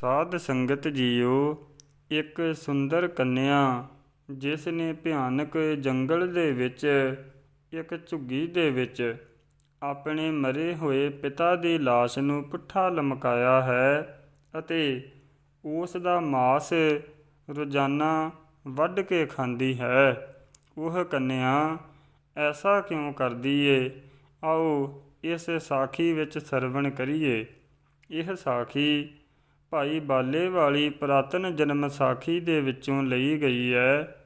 ਸਾਧ ਸੰਗਤ ਜੀਓ, ਇੱਕ ਸੁੰਦਰ ਕੰਨਿਆ, ਜਿਸ ਨੇ ਭਿਆਨਕ ਜੰਗਲ ਦੇ ਵਿੱਚ, ਇੱਕ ਝੁੱਗੀ ਦੇ ਵਿੱਚ, ਆਪਣੇ ਮਰੇ ਹੋਏ ਪਿਤਾ ਦੀ ਲਾਸ਼ ਨੂੰ ਪੁੱਠਾ ਲਮਕਾਇਆ ਹੈ ਅਤੇ ਉਸ ਦਾ ਮਾਸ ਰੋਜ਼ਾਨਾ ਵੱਢ ਕੇ ਖਾਂਦੀ ਹੈ। ਉਹ ਕੰਨਿਆ, ਐਸਾ ਕਿਉਂ ਕਰਦੀ ਏ? ਆਓ ਇਸ ਸਾਖੀ ਵਿੱਚ ਸਰਵਣ ਕਰੀਏ। ਇਹ ਸਾਖੀ ਭਾਈ ਬਾਲੇ ਵਾਲੀ ਪੁਰਾਤਨ ਜਨਮ ਸਾਖੀ ਦੇ ਵਿੱਚੋਂ ਲਈ ਗਈ ਹੈ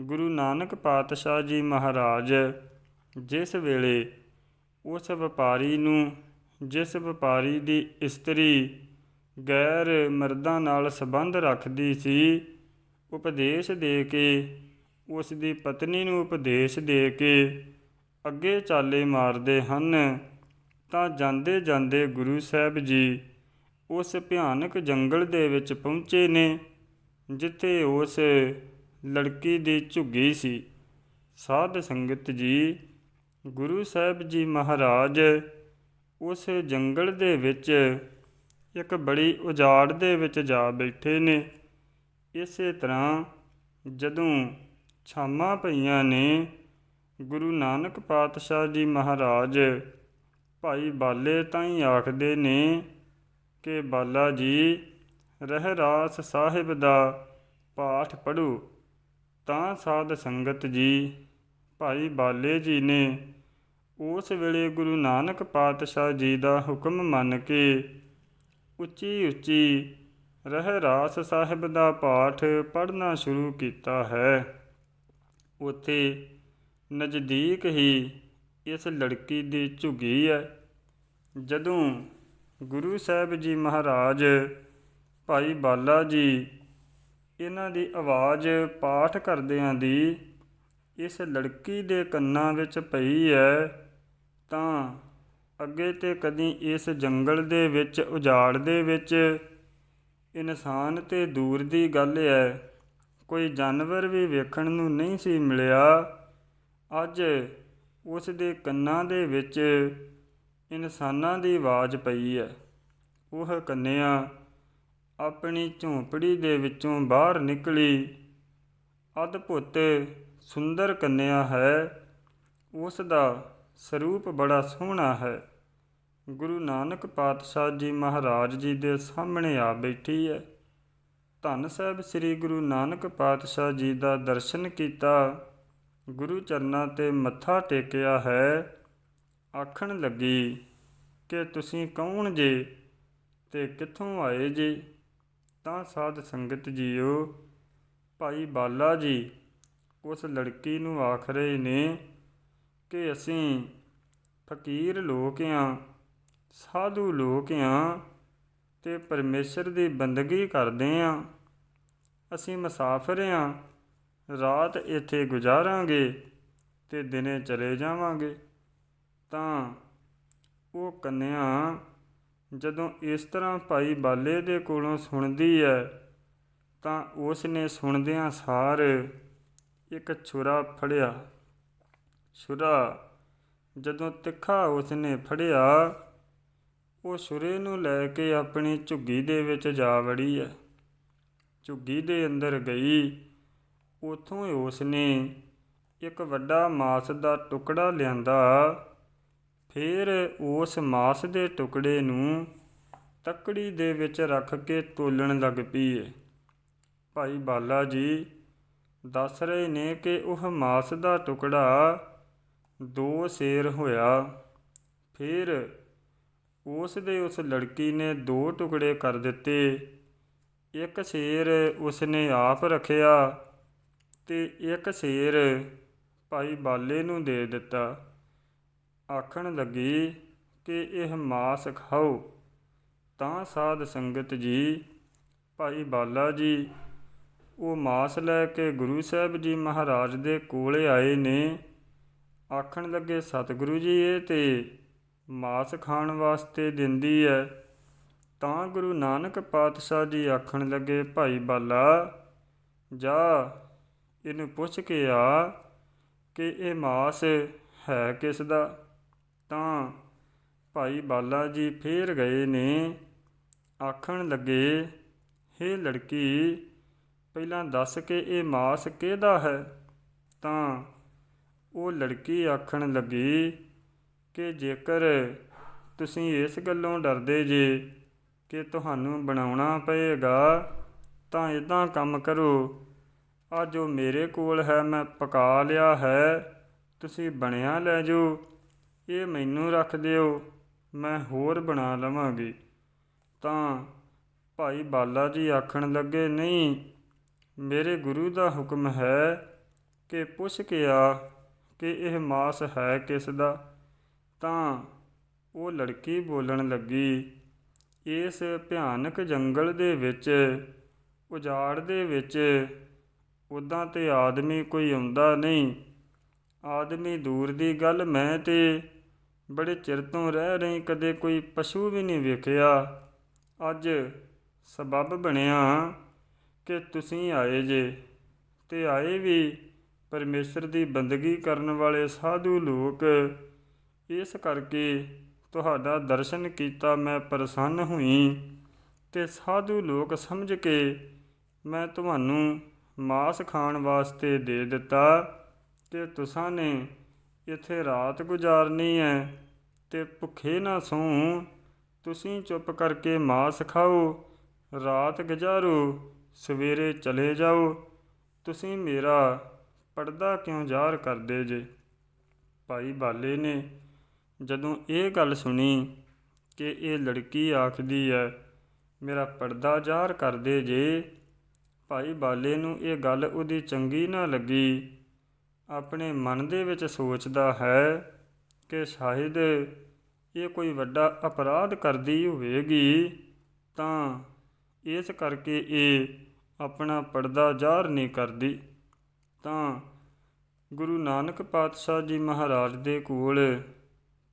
ਗੁਰੂ ਨਾਨਕ ਪਾਤਸ਼ਾਹ ਜੀ ਮਹਾਰਾਜ। ਜਿਸ ਵੇਲੇ ਉਸ ਵਪਾਰੀ ਨੂੰ, ਜਿਸ ਵਪਾਰੀ ਦੀ ਇਸਤਰੀ ਗੈਰ ਮਰਦਾਂ ਨਾਲ ਸੰਬੰਧ ਰੱਖਦੀ ਸੀ, ਉਪਦੇਸ਼ ਦੇ ਕੇ, ਉਸ ਦੀ ਪਤਨੀ ਨੂੰ ਉਪਦੇਸ਼ ਦੇ ਕੇ ਅੱਗੇ ਚਾਲੇ ਮਾਰਦੇ ਹਨ, ਤਾਂ ਜਾਂਦੇ ਜਾਂਦੇ ਗੁਰੂ ਸਾਹਿਬ ਜੀ ਉਸ ਭਿਆਨਕ ਜੰਗਲ ਦੇ ਵਿੱਚ ਪਹੁੰਚੇ ਨੇ, ਜਿੱਥੇ ਉਸ ਲੜਕੀ ਦੀ ਝੁੱਗੀ ਸੀ। ਸਾਧ ਸੰਗਤ ਜੀ, ਗੁਰੂ ਸਾਹਿਬ ਜੀ ਮਹਾਰਾਜ, ਉਸ ਜੰਗਲ ਦੇ ਵਿੱਚ ਇੱਕ ਬੜੀ ਉਜਾੜ ਦੇ ਵਿੱਚ ਜਾ ਬੈਠੇ ਨੇ। ਇਸੇ ਤਰ੍ਹਾਂ ਜਦੋਂ ਛਾਮਾਂ ਪਈਆਂ ਨੇ, ਗੁਰੂ ਨਾਨਕ ਪਾਤਸ਼ਾਹ ਜੀ ਮਹਾਰਾਜ ਭਾਈ ਬਾਲੇ ਤਾਂ ਹੀ ਆਖਦੇ ਨੇ ਕਿ ਬਾਲਾ ਜੀ ਰਹਿਰਾਸ ਸਾਹਿਬ ਦਾ ਪਾਠ ਪੜੋ ਤਾਂ ਸਾਧ ਸੰਗਤ ਜੀ, ਭਾਈ ਬਾਲੇ ਜੀ ਨੇ ਉਸ ਵੇਲੇ ਗੁਰੂ ਨਾਨਕ ਪਾਤਸ਼ਾਹ ਜੀ ਦਾ ਹੁਕਮ ਮੰਨ ਕੇ ਉੱਚੀ ਉੱਚੀ ਰਹਿਰਾਸ ਸਾਹਿਬ ਦਾ ਪਾਠ ਪੜ੍ਹਨਾ ਸ਼ੁਰੂ ਕੀਤਾ ਹੈ। ਉੱਥੇ ਨਜ਼ਦੀਕ ਹੀ ਇਸ ਲੜਕੀ ਦੀ ਝੁੱਗੀ ਹੈ। ਜਦੋਂ ਗੁਰੂ ਸਾਹਿਬ ਜੀ ਮਹਾਰਾਜ, ਭਾਈ ਬਾਲਾ ਜੀ, ਇਹਨਾਂ ਦੀ ਆਵਾਜ਼ ਪਾਠ ਕਰਦਿਆਂ ਦੀ ਇਸ ਲੜਕੀ ਦੇ ਕੰਨਾਂ ਵਿੱਚ ਪਈ ਹੈ ਤਾਂ ਅੱਗੇ ਤੇ ਕਦੀ ਇਸ ਜੰਗਲ ਦੇ ਵਿੱਚ, ਉਜਾੜ ਦੇ ਵਿੱਚ ਇਨਸਾਨ ਤੇ ਦੂਰ ਦੀ ਗੱਲ ਹੈ ਕੋਈ ਜਾਨਵਰ ਵੀ ਵੇਖਣ ਨੂੰ ਨਹੀਂ ਸੀ ਮਿਲਿਆ। ਅੱਜ ਉਸ ਦੇ ਕੰਨਾਂ ਦੇ ਵਿੱਚ ਇਨਸਾਨਾਂ ਦੀ ਆਵਾਜ਼ ਪਈ ਹੈ ਉਹ ਕੰਨਿਆ, ਆਪਣੀ ਝੌਂਪੜੀ ਦੇ ਵਿੱਚੋਂ ਬਾਹਰ ਨਿਕਲੀ। ਅਦਭੁਤ, ਸੁੰਦਰ ਕੰਨਿਆ ਹੈ। ਉਸ ਦਾ ਸਰੂਪ ਬੜਾ ਸੋਹਣਾ ਹੈ। ਗੁਰੂ ਨਾਨਕ ਪਾਤਸ਼ਾਹ ਜੀ ਮਹਾਰਾਜ ਜੀ ਦੇ ਸਾਹਮਣੇ ਆ ਬੈਠੀ ਹੈ ਧੰਨ ਸਾਹਿਬ ਸ੍ਰੀ ਗੁਰੂ ਨਾਨਕ ਪਾਤਸ਼ਾਹ ਜੀ ਦਾ ਦਰਸ਼ਨ ਕੀਤਾ। ਗੁਰੂ ਚਰਨਾਂ ਤੇ ਮੱਥਾ ਟੇਕਿਆ ਹੈ। ਆਖਣ ਲੱਗੀ ਕਿ ਤੁਸੀਂ ਕੌਣ ਜੇ ਤੇ ਕਿੱਥੋਂ ਆਏ ਜੀ? ਤਾਂ ਸਾਧ ਸੰਗਤ ਜੀਓ, ਭਾਈ ਬਾਲਾ ਜੀ, ਉਸ ਲੜਕੀ ਨੂੰ ਆਖ ਰਹੇ ਨੇ ਕਿ ਅਸੀਂ ਫਕੀਰ ਲੋਕ ਆਂ, ਸਾਧੂ ਲੋਕ ਆਂ ਤੇ ਪਰਮੇਸ਼ਰ ਦੀ ਬੰਦਗੀ ਕਰਦੇ ਆਂ। ਅਸੀਂ ਮੁਸਾਫਰ ਆਂ, ਰਾਤ ਇੱਥੇ ਗੁਜ਼ਾਰਾਂਗੇ ਤੇ ਦਿਨੇ ਚਲੇ ਜਾਵਾਂਗੇ। ਤਾਂ ਉਹ ਕੰਨਿਆ, ਜਦੋਂ ਇਸ ਤਰ੍ਹਾਂ ਭਾਈ ਬਾਲੇ ਦੇ ਕੋਲੋਂ ਸੁਣਦੀ ਹੈ ਤਾਂ ਉਸ ਨੇ ਸੁਣਦਿਆਂ ਸਾਰ ਇੱਕ ਛੁਰਾ ਫੜਿਆ। ਛੁਰਾ, ਜਦੋਂ ਤਿੱਖਾ ਉਸ ਨੇ ਫੜਿਆ, ਉਹ ਛੁਰੇ ਨੂੰ ਲੈ ਕੇ ਆਪਣੀ ਝੁੱਗੀ ਦੇ ਵਿੱਚ ਜਾ ਵੜੀ ਹੈ ਝੁੱਗੀ ਦੇ ਅੰਦਰ ਗਈ। ਉਥੋਂ ਉਸ ਨੇ ਇੱਕ ਵੱਡਾ ਮਾਸ ਦਾ ਟੁਕੜਾ ਲਿਆਂਦਾ ਫਿਰ ਉਸ ਮਾਸ ਦੇ ਟੁਕੜੇ ਨੂੰ ਤੱਕੜੀ ਦੇ ਵਿੱਚ ਰੱਖ ਕੇ ਤੋਲਣ ਲੱਗ ਪਈ ਏ ਭਾਈ ਬਾਲਾ ਜੀ ਦੱਸ ਰਹੇ ਨੇ ਕਿ ਉਹ ਮਾਸ ਦਾ ਟੁਕੜਾ ਦੋ ਸੇਰ ਹੋਇਆ। ਫਿਰ ਉਸ ਦੇ ਉਸ ਲੜਕੀ ਨੇ ਦੋ ਟੁਕੜੇ ਕਰ ਦਿੱਤੇ। ਇੱਕ ਸੇਰ ਉਸਨੇ ਆਪ ਰੱਖਿਆ ਤੇ ਇੱਕ ਸੇਰ ਭਾਈ ਬਾਲੇ ਨੂੰ ਦੇ ਦਿੱਤਾ। ਆਖਣ ਲੱਗੀ ਕਿ ਇਹ ਮਾਸ ਖਾਓ। ਤਾਂ ਸਾਧ ਸੰਗਤ ਜੀ, ਭਾਈ ਬਾਲਾ ਜੀ, ਉਹ ਮਾਸ ਲੈ ਕੇ ਗੁਰੂ ਸਾਹਿਬ ਜੀ ਮਹਾਰਾਜ ਦੇ ਕੋਲੇ ਆਏ ਨੇ। ਆਖਣ ਲੱਗੇ, ਸਤਿਗੁਰੂ ਜੀ, ਇਹ ਤੇ ਮਾਸ ਖਾਣ ਵਾਸਤੇ ਦਿੰਦੀ ਹੈ ਤਾਂ ਗੁਰੂ ਨਾਨਕ ਪਾਤਸ਼ਾਹ ਜੀ ਆਖਣ ਲੱਗੇ, ਭਾਈ ਬਾਲਾ, ਜਾ, ਇਹਨੂੰ ਪੁੱਛ ਕੇ ਆ ਕਿ ਇਹ ਮਾਸ ਹੈ ਕਿਸ ਦਾ? ਤਾਂ ਭਾਈ ਬਾਲਾ ਜੀ ਫੇਰ ਗਏ ਨੇ। ਆਖਣ ਲੱਗੇ, ਹੇ ਲੜਕੀ, ਪਹਿਲਾਂ ਦੱਸ ਕੇ ਇਹ ਮਾਸ ਕਿਹਦਾ ਹੈ? ਤਾਂ ਉਹ ਲੜਕੀ ਆਖਣ ਲੱਗੀ, ਕਿ ਜੇਕਰ ਤੁਸੀਂ ਇਸ ਗੱਲੋਂ ਡਰਦੇ ਜੇ ਕਿ ਤੁਹਾਨੂੰ ਬਣਾਉਣਾ ਪਏਗਾ, ਤਾਂ ਇਦਾਂ ਕੰਮ ਕਰੋ। ਆ ਜੋ ਮੇਰੇ ਕੋਲ ਹੈ, ਮੈਂ ਪਕਾ ਲਿਆ ਹੈ, ਤੁਸੀਂ ਬਣਿਆ ਲੈ ਜਾਓ। ਇਹ ਮੈਨੂੰ ਰੱਖ ਦਿਓ, ਮੈਂ ਹੋਰ ਬਣਾ ਲਵਾਂਗੀ। ਤਾਂ ਭਾਈ ਬਾਲਾ ਜੀ ਆਖਣ ਲੱਗੇ, ਨਹੀਂ, ਮੇਰੇ ਗੁਰੂ ਦਾ ਹੁਕਮ ਹੈ ਕਿ ਪੁੱਛ ਕੇ ਆ ਕਿ ਇਹ ਮਾਸ ਹੈ ਕਿਸ ਦਾ? ਤਾਂ ਉਹ ਲੜਕੀ ਬੋਲਣ ਲੱਗੀ, ਇਸ ਭਿਆਨਕ ਜੰਗਲ ਦੇ ਵਿੱਚ, ਉਜਾੜ ਦੇ ਵਿੱਚ ਉਦਾਂ ਤੇ ਆਦਮੀ ਕੋਈ ਆਉਂਦਾ ਨਹੀਂ। ਆਦਮੀ ਦੂਰ ਦੀ ਗੱਲ ਮੈਂ ਤੇ ਬੜੇ ਚਿਰ ਤੋਂ ਰਹਿ ਰਹੀ, ਕਦੇ ਕੋਈ ਪਸ਼ੂ ਵੀ ਨਹੀਂ ਵੇਖਿਆ। ਅੱਜ ਸਬਬ ਬਣਿਆ ਕਿ ਤੁਸੀਂ ਆਏ ਜੇ ਤੇ ਆਏ ਵੀ ਪਰਮੇਸ਼ਰ ਦੀ ਬੰਦਗੀ ਕਰਨ ਵਾਲੇ ਸਾਧੂ ਲੋਕ। ਇਸ ਕਰਕੇ ਤੁਹਾਡਾ ਦਰਸ਼ਨ ਕੀਤਾ ਮੈਂ ਪ੍ਰਸੰਨ ਹੋਈ ਤੇ ਸਾਧੂ ਲੋਕ ਸਮਝ ਕੇ ਮੈਂ ਤੁਹਾਨੂੰ ਮਾਸ ਖਾਣ ਵਾਸਤੇ ਦੇ ਦਿੱਤਾ ਤੇ ਤੁਸਾਂ ਨੇ ਇੱਥੇ ਰਾਤ ਗੁਜ਼ਾਰਨੀ ਹੈ ਤੇ ਭੁੱਖੇ ਨਾ ਸੌ ਤੁਸੀਂ ਚੁੱਪ ਕਰਕੇ ਮਾਸ ਖਾਓ, ਰਾਤ ਗੁਜ਼ਾਰੋ, ਸਵੇਰੇ ਚਲੇ ਜਾਓ। ਤੁਸੀਂ ਮੇਰਾ ਪਰਦਾ ਕਿਉਂ ਜ਼ਾਹਰ ਕਰਦੇ ਜੇ? ਭਾਈ ਬਾਲੇ ਨੇ ਜਦੋਂ ਇਹ ਗੱਲ ਸੁਣੀ ਕਿ ਇਹ ਲੜਕੀ ਆਖਦੀ ਹੈ ਮੇਰਾ ਪਰਦਾ ਜ਼ਾਹਰ ਕਰਦੇ ਜੇ? ਭਾਈ ਬਾਲੇ ਨੂੰ ਇਹ ਗੱਲ ਉਹਦੀ ਚੰਗੀ ਨਾ ਲੱਗੀ। ਆਪਣੇ ਮਨ ਦੇ ਵਿੱਚ ਸੋਚਦਾ ਹੈ ਕਿ ਸ਼ਾਇਦ ਇਹ ਕੋਈ ਵੱਡਾ ਅਪਰਾਧ ਕਰਦੀ ਹੋਵੇਗੀ, ਤਾਂ ਇਸ ਕਰਕੇ ਇਹ ਆਪਣਾ ਪਰਦਾ ਜ਼ਾਹਰ ਨਹੀਂ ਕਰਦੀ। ਤਾਂ ਗੁਰੂ ਨਾਨਕ ਪਾਤਸ਼ਾਹ ਜੀ ਮਹਾਰਾਜ ਦੇ ਕੋਲ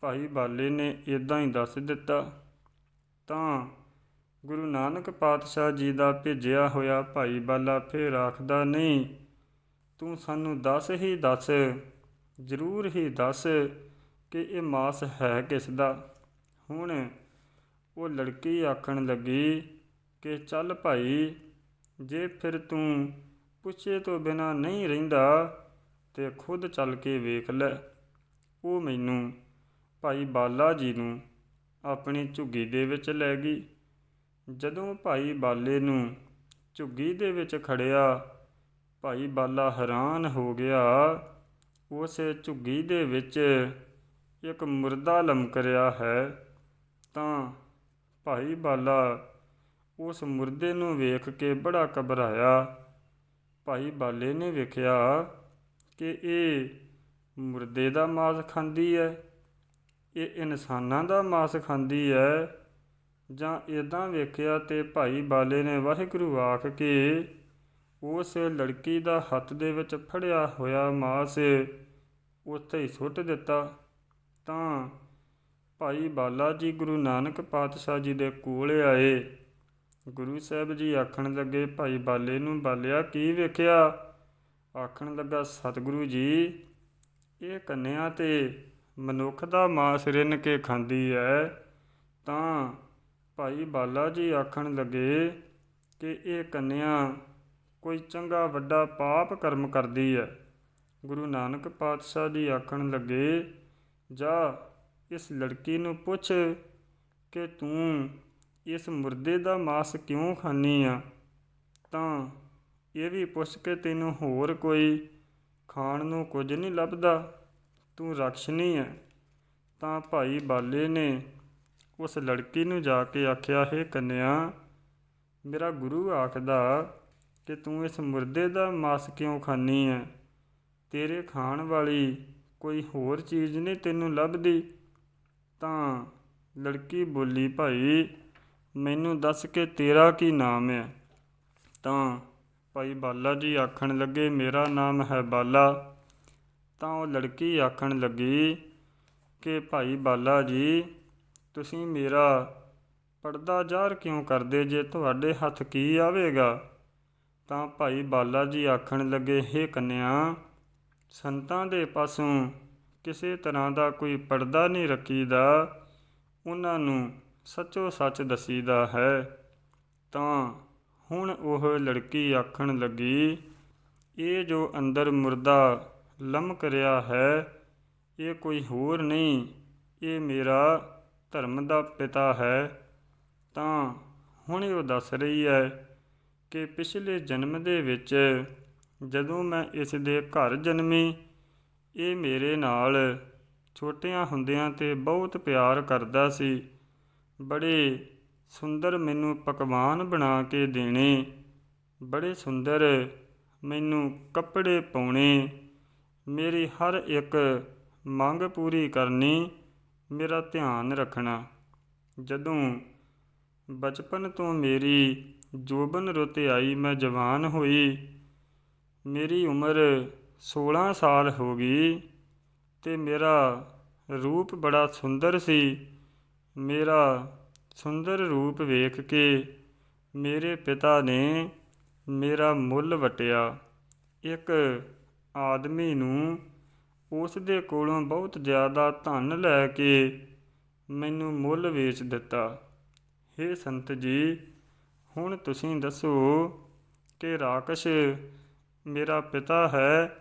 ਭਾਈ ਬਾਲੇ ਨੇ ਇਦਾਂ ਹੀ ਦੱਸ ਦਿੱਤਾ, ਤਾਂ ਗੁਰੂ ਨਾਨਕ ਪਾਤਸ਼ਾਹ ਜੀ ਦਾ ਭੇਜਿਆ ਹੋਇਆ ਭਾਈ ਬਾਲਾ ਫੇਰ ਆਖਦਾ, ਨਹੀਂ ਤੂੰ ਸਾਨੂੰ ਦੱਸ ਹੀ ਦੱਸ, ਜ਼ਰੂਰ ਹੀ ਦੱਸ ਕਿ ਇਹ ਮਾਸ ਹੈ ਕਿਸ ਦਾ? ਹੁਣ ਉਹ ਲੜਕੀ ਆਖਣ ਲੱਗੀ ਕਿ ਚੱਲ ਭਾਈ, ਜੇ ਫਿਰ ਤੂੰ ਪੁੱਛੇ ਤੋਂ ਬਿਨਾ ਨਹੀਂ ਰਹਿੰਦਾ ਤੇ ਖੁਦ ਚੱਲ ਕੇ ਵੇਖ ਲੈ। ਉਹ ਮੈਨੂੰ ਭਾਈ ਬਾਲਾ ਜੀ ਨੂੰ ਆਪਣੀ ਝੁੱਗੀ ਦੇ ਵਿੱਚ ਲੈ ਗਈ। ਜਦੋਂ ਭਾਈ ਬਾਲੇ ਨੂੰ ਝੁੱਗੀ ਦੇ ਵਿੱਚ ਖੜਿਆ ਭਾਈ ਬਾਲਾ ਹੈਰਾਨ ਹੋ ਗਿਆ। ਉਸ ਝੁੱਗੀ ਦੇ ਵਿੱਚ ਇੱਕ ਮੁਰਦਾ ਲਮਕ ਰਿਹਾ ਹੈ। ਤਾਂ ਭਾਈ ਬਾਲਾ ਉਸ ਮੁਰਦੇ ਨੂੰ ਵੇਖ ਕੇ ਬੜਾ ਘਬਰਾਇਆ। ਭਾਈ ਬਾਲੇ ਨੇ ਵੇਖਿਆ ਕਿ ਇਹ ਮੁਰਦੇ ਦਾ ਮਾਸ ਖਾਂਦੀ ਹੈ ਇਹ ਇਨਸਾਨਾਂ ਦਾ ਮਾਸ ਖਾਂਦੀ ਹੈ ਜਾਂ ਇਦਾਂ ਵੇਖਿਆ ਤੇ ਭਾਈ ਬਾਲੇ ਨੇ ਵਾਹਿਗੁਰੂ ਆਖ ਕੇ ਉਸ ਲੜਕੀ ਦਾ ਹੱਥ ਦੇ ਵਿੱਚ ਫੜਿਆ ਹੋਇਆ ਮਾਸ ਉੱਥੇ ਹੀ ਸੁੱਟ ਦਿੱਤਾ। ਤਾਂ ਭਾਈ ਬਾਲਾ ਜੀ ਗੁਰੂ ਨਾਨਕ ਪਾਤਸ਼ਾਹ ਜੀ ਦੇ ਕੋਲ ਆਏ। ਗੁਰੂ ਸਾਹਿਬ ਜੀ ਆਖਣ ਲੱਗੇ, ਭਾਈ ਬਾਲੇ ਨੂੰ ਬਾਲਿਆ ਕੀ ਵੇਖਿਆ? ਆਖਣ ਲੱਗਾ, ਸਤਿਗੁਰੂ ਜੀ, ਇਹ ਕੰਨਿਆ ਤੇ ਮਨੁੱਖ ਦਾ ਮਾਸ ਰਿੰਨ ਕੇ ਖਾਂਦੀ ਹੈ ਤਾਂ ਭਾਈ ਬਾਲਾ ਜੀ ਆਖਣ ਲੱਗੇ ਕਿ ਇਹ ਕੰਨਿਆ ਕੋਈ ਚੰਗਾ ਵੱਡਾ ਪਾਪ ਕਰਮ ਕਰਦੀ ਹੈ ਗੁਰੂ ਨਾਨਕ ਪਾਤਸ਼ਾਹ ਜੀ ਆਖਣ ਲੱਗੇ, ਜਾ, ਇਸ ਲੜਕੀ ਨੂੰ ਪੁੱਛ ਕਿ ਤੂੰ ਇਸ ਮੁਰਦੇ ਦਾ ਮਾਸ ਕਿਉਂ ਖਾਨੀ ਆ? ਤਾਂ ਇਹ ਵੀ ਪੁੱਛ ਕੇ ਤੈਨੂੰ ਹੋਰ ਕੋਈ ਖਾਣ ਨੂੰ ਕੁਝ ਨਹੀਂ ਲੱਭਦਾ? ਤੂੰ ਰਖਸ਼ਨੀ ਹੈ ਤਾਂ ਭਾਈ ਬਾਲੇ ਨੇ ਉਸ ਲੜਕੀ ਨੂੰ ਜਾ ਕੇ ਆਖਿਆ, ਹੈ ਕੰਨਿਆ, ਮੇਰਾ ਗੁਰੂ ਆਖਦਾ ਕਿ ਤੂੰ ਇਸ ਮੁਰਦੇ ਦਾ ਮਾਸ ਕਿਉਂ ਖਾਨੀ ਹੈ ਤੇਰੇ ਖਾਣ ਵਾਲੀ ਕੋਈ ਹੋਰ ਚੀਜ਼ ਨਹੀਂ ਤੈਨੂੰ ਲੱਭਦੀ? ਤਾਂ ਲੜਕੀ ਬੋਲੀ, ਭਾਈ, ਮੈਨੂੰ ਦੱਸ ਕੇ ਤੇਰਾ ਕੀ ਨਾਮ ਹੈ ਤਾਂ ਭਾਈ ਬਾਲਾ ਜੀ ਆਖਣ ਲੱਗੇ, ਮੇਰਾ ਨਾਮ ਹੈ ਬਾਲਾ। ਤਾਂ ਉਹ ਲੜਕੀ ਆਖਣ ਲੱਗੀ ਕਿ, ਭਾਈ ਬਾਲਾ ਜੀ, ਤੁਸੀਂ ਮੇਰਾ ਪਰਦਾ ਜ਼ਾਹਰ ਕਿਉਂ ਕਰਦੇ? ਜੇ ਤੁਹਾਡੇ ਹੱਥ ਕੀ ਆਵੇਗਾ? ਤਾਂ ਭਾਈ ਬਾਲਾ ਜੀ ਆਖਣ ਲੱਗੇ, ਹੇ ਕੰਨਿਆ, ਸੰਤਾਂ ਦੇ ਪਾਸੋਂ ਕਿਸੇ ਤਰ੍ਹਾਂ ਦਾ ਕੋਈ ਪਰਦਾ ਨਹੀਂ ਰੱਖੀਦਾ। ਉਹਨਾਂ ਨੂੰ ਸੱਚੋ ਸੱਚ ਦਸੀਦਾ ਹੈ। ਤਾਂ ਹੁਣ ਉਹ ਲੜਕੀ ਆਖਣ ਲੱਗੀ, ਇਹ ਜੋ ਅੰਦਰ ਮੁਰਦਾ ਲਮਕ ਰਿਹਾ ਹੈ, ਇਹ ਕੋਈ ਹੋਰ ਨਹੀਂ, ਇਹ ਮੇਰਾ ਧਰਮ ਦਾ ਪਿਤਾ ਹੈ। ਤਾਂ ਹੁਣ ਉਹ ਦੱਸ ਰਹੀ ਹੈ ਕਿ ਪਿਛਲੇ ਜਨਮ ਦੇ ਵਿੱਚ ਜਦੋਂ ਮੈਂ ਇਸ ਦੇ ਘਰ ਜਨਮੀ, ਇਹ ਮੇਰੇ ਨਾਲ ਛੋਟਿਆਂ ਹੁੰਦਿਆਂ ਤੇ ਬਹੁਤ ਪਿਆਰ ਕਰਦਾ ਸੀ। ਬੜੇ ਸੁੰਦਰ ਮੈਨੂੰ ਪਕਵਾਨ ਬਣਾ ਕੇ ਦੇਣੇ, ਬੜੇ ਸੁੰਦਰ ਮੈਨੂੰ ਕੱਪੜੇ ਪਾਉਣੇ, ਮੇਰੀ ਹਰ ਇੱਕ ਮੰਗ ਪੂਰੀ ਕਰਨੀ, ਮੇਰਾ ਧਿਆਨ ਰੱਖਣਾ। ਜਦੋਂ ਬਚਪਨ ਤੋਂ ਮੇਰੀ ਜੋਬਨ ਰੁੱਤ ਆਈ ਮੈਂ ਜਵਾਨ ਹੋਈ। ਮੇਰੀ ਉਮਰ 16 ਸਾਲ ਹੋ ਗਈ ਤੇ ਮੇਰਾ ਰੂਪ ਬੜਾ ਸੁੰਦਰ ਸੀ। ਮੇਰਾ ਸੁੰਦਰ ਰੂਪ ਵੇਖ ਕੇ ਮੇਰੇ ਪਿਤਾ ਨੇ ਮੇਰਾ ਮੁੱਲ ਵਟਿਆ। ਇੱਕ ਆਦਮੀ ਨੂੰ ਉਸ ਦੇ ਕੋਲੋਂ ਬਹੁਤ ਜ਼ਿਆਦਾ ਧਨ ਲੈ ਕੇ ਮੈਨੂੰ ਮੁੱਲ ਵੇਚ ਦਿੱਤਾ। ਹੇ ਸੰਤ ਜੀ ਹੁਣ ਤੁਸੀਂ ਦੱਸੋ ਕਿ ਰਾਕਸ਼ ਮੇਰਾ ਪਿਤਾ ਹੈ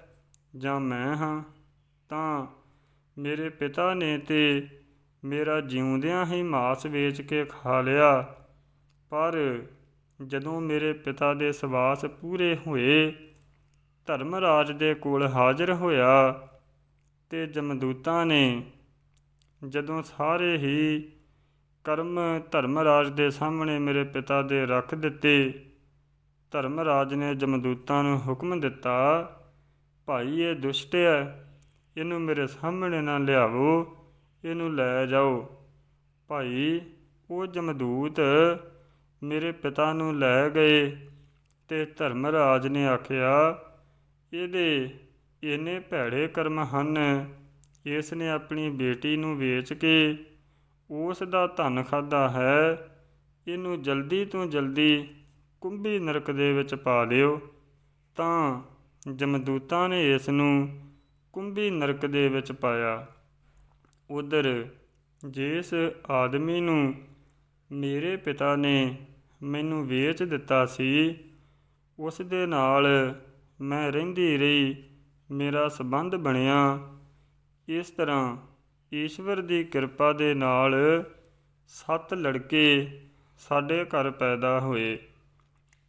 ਜਾਂ ਮੈਂ ਹਾਂ? ਤਾਂ ਮੇਰੇ ਪਿਤਾ ਨੇ ਤੇ ਮੇਰਾ ਜਿਉਂਦਿਆਂ ਹੀ ਮਾਸ ਵੇਚ ਕੇ ਖਾ ਲਿਆ। ਪਰ ਜਦੋਂ ਮੇਰੇ ਪਿਤਾ ਦੇ ਸਵਾਸ ਪੂਰੇ ਹੋਏ, ਧਰਮਰਾਜ ਦੇ ਕੋਲ ਹਾਜ਼ਰ ਹੋਇਆ ਤੇ ਜਮਦੂਤਾਂ ਨੇ ਜਦੋਂ ਸਾਰੇ ਹੀ ਕਰਮ ਧਰਮ ਰਾਜ ਦੇ ਸਾਹਮਣੇ ਮੇਰੇ ਪਿਤਾ ਦੇ ਰੱਖ ਦਿੱਤੇ। ਧਰਮ ਰਾਜ ਨੇ ਜਮਦੂਤਾਂ ਨੂੰ ਹੁਕਮ ਦਿੱਤਾ, ਭਾਈ, ਇਹ ਦੁਸ਼ਟ ਹੈ। ਇਹਨੂੰ ਮੇਰੇ ਸਾਹਮਣੇ ਨਾ ਲਿਆਵੋ। ਇਹਨੂੰ ਲੈ ਜਾਓ। ਭਾਈ, ਉਹ ਜਮਦੂਤ ਮੇਰੇ ਪਿਤਾ ਨੂੰ ਲੈ ਗਏ ਤੇ ਧਰਮਰਾਜ ਨੇ ਆਖਿਆ, ਇਹਦੇ ਇੰਨੇ ਭੈੜੇ ਕਰਮ ਹਨ। ਇਸ ਨੇ ਆਪਣੀ ਬੇਟੀ ਨੂੰ ਵੇਚ ਕੇ ਉਸ ਦਾ ਧਨ ਖਾਦਾ ਹੈ, ਇਹਨੂੰ ਜਲਦੀ ਤੋਂ ਜਲਦੀ ਕੁੰਭੀ ਨਰਕ ਦੇ ਵਿੱਚ ਪਾ ਦਿਓ। ਤਾਂ ਜਮਦੂਤਾਂ ਨੇ ਇਸ ਨੂੰ ਕੁੰਭੀ ਨਰਕ ਦੇ ਵਿੱਚ ਪਾਇਆ। ਉਧਰ ਜਿਸ ਆਦਮੀ ਨੂੰ ਮੇਰੇ ਪਿਤਾ ਨੇ ਮੈਨੂੰ ਵੇਚ ਦਿੱਤਾ ਸੀ, ਉਸ ਦੇ ਨਾਲ ਮੈਂ ਰਹਿੰਦੀ ਰਹੀ, ਮੇਰਾ ਸਬੰਧ ਬਣਿਆ। ਇਸ ਤਰ੍ਹਾਂ ਈਸ਼ਵਰ ਦੀ ਕਿਰਪਾ ਦੇ ਨਾਲ ਸੱਤ ਲੜਕੇ ਸਾਡੇ ਘਰ ਪੈਦਾ ਹੋਏ।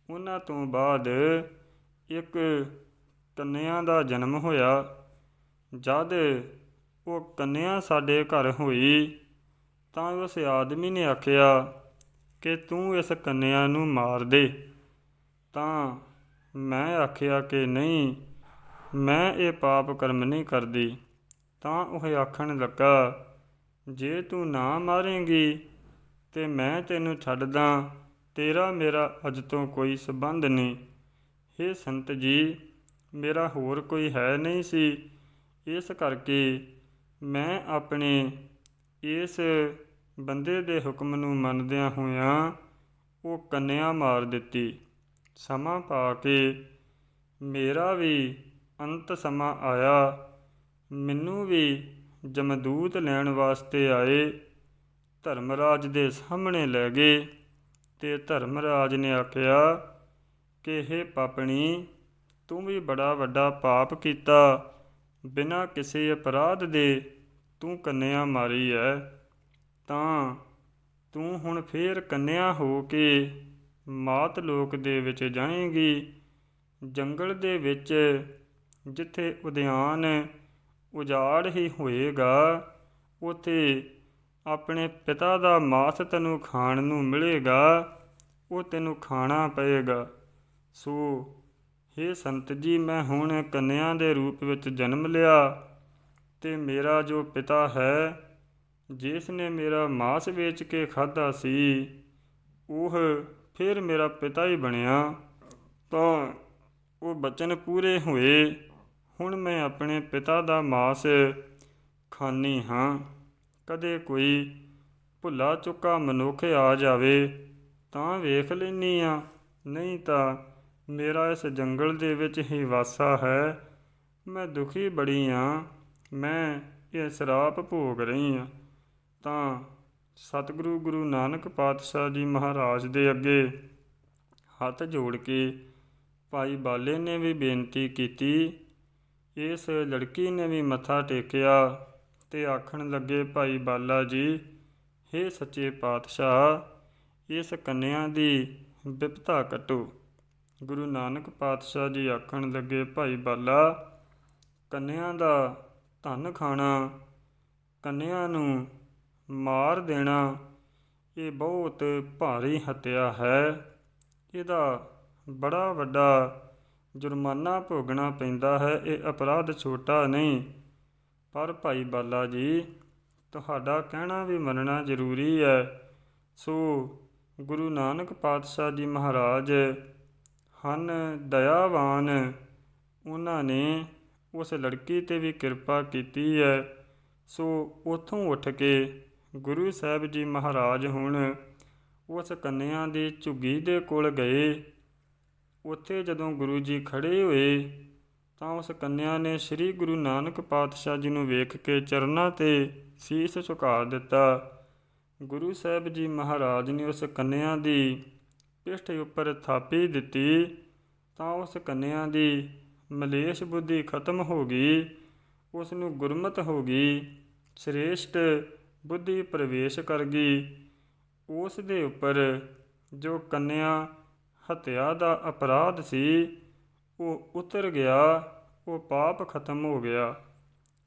ਉਹਨਾਂ ਤੋਂ ਬਾਅਦ ਇੱਕ ਕੰਨਿਆ ਦਾ ਜਨਮ ਹੋਇਆ। ਜਦ ਉਹ ਕੰਨਿਆ ਸਾਡੇ ਘਰ ਹੋਈ, ਤਾਂ ਉਸ ਆਦਮੀ ਨੇ ਆਖਿਆ ਕਿ ਤੂੰ ਇਸ ਕੰਨਿਆ ਨੂੰ ਮਾਰ ਦੇ। ਤਾਂ ਮੈਂ ਆਖਿਆ ਕਿ ਨਹੀਂ, ਮੈਂ ਇਹ ਪਾਪ ਕਰਮ ਨਹੀਂ ਕਰਦੀ। ਤਾਂ ਉਹ ਆਖਣ ਲੱਗਾ, ਜੇ ਤੂੰ ਨਾ ਮਾਰੇਂਗੀ ਤੇ ਮੈਂ ਤੈਨੂੰ ਛੱਡਦਾ ਤੇਰਾ ਮੇਰਾ ਅੱਜ ਤੋਂ ਕੋਈ ਸਬੰਧ ਨਹੀਂ। हे ਸੰਤ ਜੀ, ਮੇਰਾ ਹੋਰ ਕੋਈ ਹੈ ਨਹੀਂ ਸੀ। ਇਸ ਕਰਕੇ ਮੈਂ ਆਪਣੇ ਇਸ ਬੰਦੇ ਦੇ ਹੁਕਮ ਨੂੰ ਮੰਨਦਿਆਂ ਹੋਇਆਂ ਉਹ ਕੰਨਿਆ ਮਾਰ ਦਿੱਤੀ। ਸਮਾਂ ਪਾ ਕੇ ਮੇਰਾ ਵੀ ਅੰਤ ਸਮਾਂ ਆਇਆ। ਮੈਨੂੰ ਵੀ ਜਮਦੂਤ ਲੈਣ ਵਾਸਤੇ ਆਏ। ਧਰਮਰਾਜ ਦੇ ਸਾਹਮਣੇ ਲੈ ਗਏ ਤੇ ਧਰਮਰਾਜ ਨੇ ਆਖਿਆ, ਕਿ ਇਹ ਪਾਪਣੀ, ਤੂੰ ਵੀ ਬੜਾ ਵੱਡਾ ਪਾਪ ਕੀਤਾ। ਬਿਨਾਂ ਕਿਸੇ ਅਪਰਾਧ ਦੇ ਤੂੰ ਕੰਨਿਆ ਮਾਰੀ ਹੈ ਤਾਂ ਤੂੰ ਹੁਣ ਫੇਰ ਕੰਨਿਆ ਹੋ ਕੇ ਮਾਤ ਲੋਕ ਦੇ ਵਿੱਚ ਜਾਏਂਗੀ। ਜੰਗਲ ਦੇ ਵਿੱਚ, ਜਿੱਥੇ ਉਦਿਆਨ ਉਜਾੜ ਹੀ ਹੋਏਗਾ। ਉਥੇ ਆਪਣੇ ਪਿਤਾ ਦਾ ਮਾਸ ਤੈਨੂੰ ਖਾਣ ਨੂੰ ਮਿਲੇਗਾ। ਉਹ ਤੈਨੂੰ ਖਾਣਾ ਪਏਗਾ। ਸੋ हे ਸੰਤ ਜੀ, ਮੈਂ ਹੁਣ ਕੰਨਿਆ ਦੇ ਰੂਪ ਵਿੱਚ ਜਨਮ ਲਿਆ ਤੇ ਮੇਰਾ ਜੋ ਪਿਤਾ ਹੈ, ਜਿਸ ਨੇ ਮੇਰਾ ਮਾਸ ਵੇਚ ਕੇ ਖਾਦਾ ਸੀ, ਉਹ ਫਿਰ ਮੇਰਾ ਪਿਤਾ ਹੀ ਬਣਿਆ। ਤਾਂ ਉਹ ਬਚਨ ਪੂਰੇ ਹੋਏ। ਹੁਣ ਮੈਂ ਆਪਣੇ ਪਿਤਾ ਦਾ ਮਾਸ ਖਾਨੀ ਹਾਂ। ਕਦੇ ਕੋਈ ਭੁੱਲਾ ਚੁੱਕਾ ਮਨੁੱਖ ਆ ਜਾਵੇ ਤਾਂ ਵੇਖ ਲੈਨੀ ਆ ਨਹੀਂ ਤਾਂ ਮੇਰਾ ਇਸ ਜੰਗਲ ਦੇ ਵਿੱਚ ਹੀ ਵਾਸਾ ਹੈ। ਮੈਂ ਦੁਖੀ ਬੜੀ ਆ ਮੈਂ ਇਹ ਸਰਾਪ ਭੋਗ ਰਹੀ ਆ ਤਾਂ ਸਤਿਗੁਰੂ ਗੁਰੂ ਨਾਨਕ ਪਾਤਸ਼ਾਹ ਜੀ ਮਹਾਰਾਜ ਦੇ ਅੱਗੇ ਹੱਥ ਜੋੜ ਕੇ ਭਾਈ ਬਾਲੇ ਨੇ ਵੀ ਬੇਨਤੀ ਕੀਤੀ ਇਸ ਲੜਕੀ ਨੇ ਵੀ ਮੱਥਾ ਟੇਕਿਆ ਤੇ ਆਖਣ ਲੱਗੇ, ਭਾਈ ਬਾਲਾ ਜੀ हे ਸੱਚੇ ਪਾਤਸ਼ਾਹ, ਇਸ ਕੰਨਿਆ ਦੀ ਬਿਪਤਾ ਕੱਟੋ। ਗੁਰੂ ਨਾਨਕ ਪਾਤਸ਼ਾਹ ਜੀ ਆਖਣ ਲੱਗੇ, ਭਾਈ ਬਾਲਾ, ਕੰਨਿਆ ਦਾ ਧਨ ਖਾਣਾ, ਕੰਨਿਆ ਨੂੰ ਮਾਰ ਦੇਣਾ, ਇਹ ਬਹੁਤ ਭਾਰੀ ਹੱਤਿਆ ਹੈ। ਇਹਦਾ ਬੜਾ ਵੱਡਾ ਜੁਰਮਾਨਾ ਭੋਗਣਾ ਪੈਂਦਾ ਹੈ, ਇਹ ਅਪਰਾਧ ਛੋਟਾ ਨਹੀਂ। ਪਰ ਭਾਈ ਬਾਲਾ ਜੀ, ਤੁਹਾਡਾ ਕਹਿਣਾ ਵੀ ਮੰਨਣਾ ਜ਼ਰੂਰੀ ਹੈ। ਸੋ, ਗੁਰੂ ਨਾਨਕ ਪਾਤਸ਼ਾਹ ਜੀ ਮਹਾਰਾਜ, ਹਨ ਦਇਆਵਾਨ, ਉਹਨਾਂ ਨੇ ਉਸ ਲੜਕੀ ਤੇ ਵੀ ਕਿਰਪਾ ਕੀਤੀ ਹੈ। ਸੋ, ਉਥੋਂ ਉੱਠ ਕੇ ਗੁਰੂ ਸਾਹਿਬ ਜੀ ਮਹਾਰਾਜ ਹੁਣ ਉਸ ਕੰਨਿਆਂ ਦੀ ਝੁੱਗੀ ਦੇ ਕੋਲ ਗਏ। ਉੱਥੇ ਜਦੋਂ ਗੁਰੂ ਜੀ ਖੜੇ ਹੋਏ, ਤਾਂ ਉਸ ਕੰਨਿਆ ਨੇ ਸ੍ਰੀ ਗੁਰੂ ਨਾਨਕ ਪਾਤਸ਼ਾਹ ਜੀ ਨੂੰ ਵੇਖ ਕੇ ਚਰਨਾਂ ਤੇ ਸੀਸ ਝੁਕਾ ਦਿੱਤਾ। ਗੁਰੂ ਸਾਹਿਬ ਜੀ ਮਹਾਰਾਜ ਨੇ ਉਸ ਕੰਨਿਆ ਦੀ ਪਿੱਠ ਉੱਪਰ ਥਾਪੀ ਦਿੱਤੀ, ਤਾਂ ਉਸ ਕੰਨਿਆ ਦੀ ਮਲੇਸ਼ ਬੁੱਧੀ ਖਤਮ ਹੋ ਗਈ, ਉਸ ਨੂੰ ਗੁਰਮਤ ਹੋ ਗਈ, ਸ੍ਰੇਸ਼ਟ ਬੁੱਧੀ ਪ੍ਰਵੇਸ਼ ਕਰ ਗਈ। ਉਸ ਦੇ ਉੱਪਰ ਜੋ ਕੰਨਿਆ ਹੱਤਿਆ ਦਾ ਅਪਰਾਧ ਸੀ। ਉਹ ਉਤਰ ਗਿਆ, ਉਹ ਪਾਪ ਖਤਮ ਹੋ ਗਿਆ।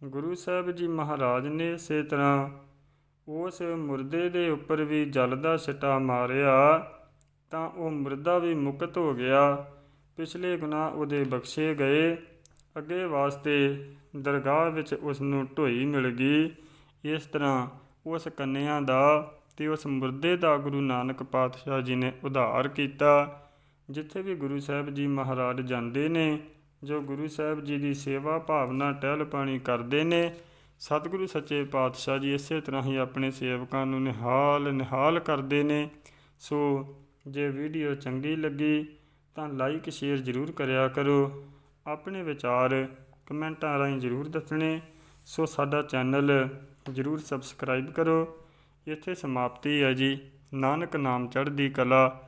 ਗੁਰੂ ਸਾਹਿਬ ਜੀ ਮਹਾਰਾਜ ਨੇ ਇਸੇ ਤਰ੍ਹਾਂ ਉਸ ਮੁਰਦੇ ਦੇ ਉੱਪਰ ਵੀ ਜਲ ਦਾ ਛਟਾ ਮਾਰਿਆ, ਤਾਂ ਉਹ ਮੁਰਦਾ ਵੀ ਮੁਕਤ ਹੋ ਗਿਆ। ਪਿਛਲੇ ਗੁਨਾਹ ਉਹਦੇ ਬਖਸ਼ੇ ਗਏ। ਅੱਗੇ ਵਾਸਤੇ ਦਰਗਾਹ ਵਿੱਚ ਉਸ ਨੂੰ ਢੋਈ ਮਿਲ ਗਈ। ਇਸ ਤਰ੍ਹਾਂ ਉਸ ਕੰਨਿਆਂ ਦਾ ਤੇ ਉਸ ਮੁਰਦੇ ਦਾ ਗੁਰੂ ਨਾਨਕ ਪਾਤਸ਼ਾਹ ਜੀ ਨੇ ਉਧਾਰ ਕੀਤਾ। ਜਿੱਥੇ ਵੀ ਗੁਰੂ ਸਾਹਿਬ ਜੀ ਮਹਾਰਾਜ ਜਾਂਦੇ ਨੇ, ਜੋ ਗੁਰੂ ਸਾਹਿਬ ਜੀ ਦੀ ਸੇਵਾ ਭਾਵਨਾ, ਟਹਿਲ ਪਾਣੀ ਕਰਦੇ ਨੇ, ਸਤਿਗੁਰੂ ਸੱਚੇ ਪਾਤਸ਼ਾਹ ਜੀ ਇਸੇ ਤਰ੍ਹਾਂ ਹੀ ਆਪਣੇ ਸੇਵਕਾਂ ਨੂੰ ਨਿਹਾਲ ਨਿਹਾਲ ਕਰਦੇ ਨੇ। ਸੋ ਜੇ ਵੀਡੀਓ ਚੰਗੀ ਲੱਗੀ ਤਾਂ ਲਾਈਕ ਸ਼ੇਅਰ ਜ਼ਰੂਰ ਕਰਿਆ ਕਰੋ। ਆਪਣੇ ਵਿਚਾਰ ਕਮੈਂਟਾਂ ਰਾਹੀਂ ਜ਼ਰੂਰ ਦੱਸਣੇ। ਸੋ ਸਾਡਾ ਚੈਨਲ ਜ਼ਰੂਰ ਸਬਸਕ੍ਰਾਈਬ ਕਰੋ। ਇੱਥੇ ਸਮਾਪਤੀ ਹੈ ਜੀ। ਨਾਨਕ ਨਾਮ ਚੜ੍ਹਦੀ ਕਲਾ।